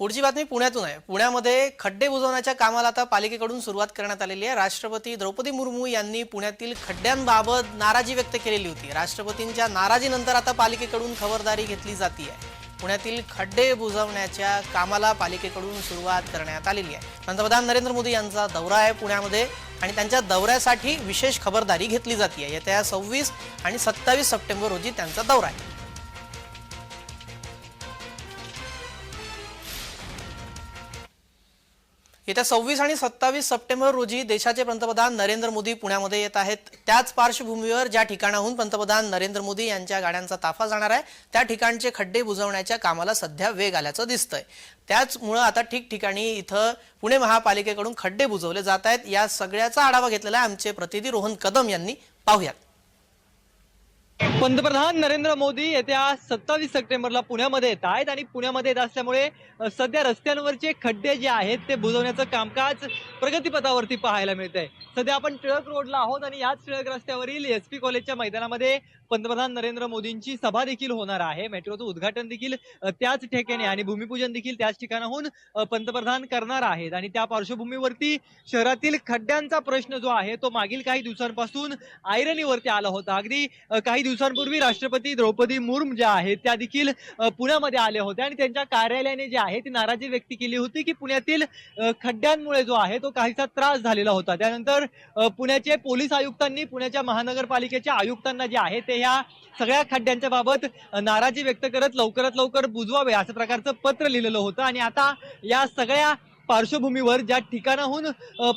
पुढची बातमी पुण्यातून आहे. पुण्यामध्ये खड्डे बुजवण्याच्या कामाला आता पालिकेकडून सुरुवात करण्यात आलेली आहे. राष्ट्रपती द्रौपदी मुर्मू यांनी पुण्यातील खड्ड्यांबाबत नाराजी व्यक्त केलेली होती. राष्ट्रपतींच्या नाराजीनंतर आता पालिकेकडून खबरदारी घेतली जाते आहे पुण्यातील खड्डे बुजवण्याच्या कामाला पालिकेकडून सुरुवात करण्यात आलेली आहे. पंतप्रधान नरेंद्र मोदी यांचा दौरा आहे पुण्यामध्ये आणि त्यांच्या दौऱ्यासाठी विशेष खबरदारी घेतली जाते येत्या सव्वीस आणि सत्तावीस सप्टेंबर रोजी त्यांचा दौरा आहे. येत्या सव्वीस आणि सत्तावीस सप्टेंबर रोजी देशाचे पंतप्रधान नरेंद्र मोदी पुण्यामध्ये येत आहेत. त्याच पार्श्वभूमीवर ज्या ठिकाणाहून पंतप्रधान नरेंद्र मोदी यांच्या गाड्यांचा ताफा जाणार आहे त्या ठिकाणचे खड्डे बुजवण्याच्या कामाला सध्या वेग आल्याचं दिसतंय. त्याचमुळं आता ठिकठिकाणी इथं पुणे महापालिकेकडून खड्डे बुजवले जात आहेत. या सगळ्याचा आढावा घेतलेला आहे आमचे प्रतिनिधी रोहन कदम यांनी. पाहुयात. पंतप्रधान नरेंद्र मोदी येत्या सत्तावीस सप्टेंबरला पुण्यामध्ये येत आहेत आणि पुण्यामध्ये येत असल्यामुळे सध्या रस्त्यांवरचे खड्डे जे आहेत ते बुजवण्याचं कामकाज प्रगतीपथावरती पाहायला मिळत आहे सध्या आपण टिळक रोडला आहोत आणि याच टिळक रस्त्यावरील एस पी कॉलेजच्या मैदानामध्ये पंतप्रधान नरेंद्र मोदींची सभा देखील होणार आहे. मेट्रोचं उद्घाटन देखील त्याच ठिकाणी आणि भूमिपूजन देखील त्याच ठिकाणाहून पंतप्रधान करणार आहेत. आणि त्या पार्श्वभूमीवरती शहरातील खड्ड्यांचा प्रश्न जो आहे तो मागील काही दिवसांपासून आयरनीवरती आला होता. अगदी काही काही दिवसांपूर्वी राष्ट्रपती द्रौपदी मुर्मू ज्या आहेत त्या देखील पुण्यामध्ये आल्या होत्या आणि त्यांच्या कार्यालयाने जे आहे ती नाराजी व्यक्त केली होती की पुण्यातील खड्ड्यांमुळे जो आहे तो काहीसा त्रास झालेला होता. त्यानंतर पुण्याचे पोलीस आयुक्तांनी पुण्याच्या महानगरपालिकेच्या आयुक्तांना जे आहे ते ह्या सगळ्या खड्ड्यांच्या बाबत नाराजी व्यक्त करत लवकरात लवकर बुजवावे असं प्रकारचं पत्र लिहिलेलं होतं. आणि आता या सगळ्या पार्श्वभूमीवर ज्या ठिकाणाहून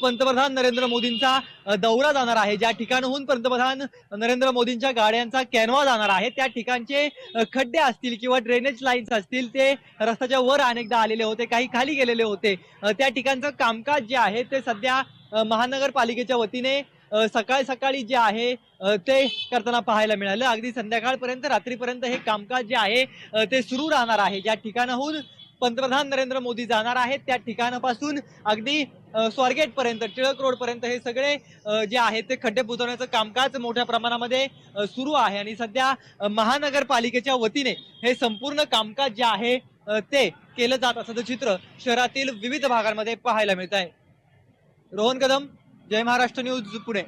पंतप्रधान नरेंद्र मोदींचा दौरा जाणार आहे ज्या ठिकाणाहून पंतप्रधान नरेंद्र मोदींच्या गाड्यांचा कॅनवा जाणार आहे त्या ठिकाणचे खड्डे असतील किंवा ड्रेनेज लाईन्स असतील ते रस्त्याच्या वर अनेकदा आलेले होते काही खाली गेलेले होते. त्या ठिकाणचं कामकाज जे आहे ते सध्या महानगरपालिकेच्या वतीने सकाळी सकाळी जे आहे ते करताना पाहायला मिळालं. अगदी संध्याकाळपर्यंत रात्रीपर्यंत हे कामकाज जे आहे ते सुरू राहणार आहे. ज्या ठिकाणाहून पंतप्रधान नरेंद्र मोदी जाणार आहेत. त्या ठिकाणापासून अगदी स्वारगेट पर्यंत टिळक रोड पर्यंत हे सगळे जे आहेत ते खड्डे बुजवण्याचं कामकाज मोठ्या प्रमाणामध्ये सुरू आहे. आणि सध्या महानगरपालिकेच्या वतीने हे संपूर्ण कामकाज जे आहे ते केलं जात असल्याचं चित्र शहरातील विविध भागांमध्ये पाहायला मिळत आहे रोहन कदम जय महाराष्ट्र न्यूज पुणे.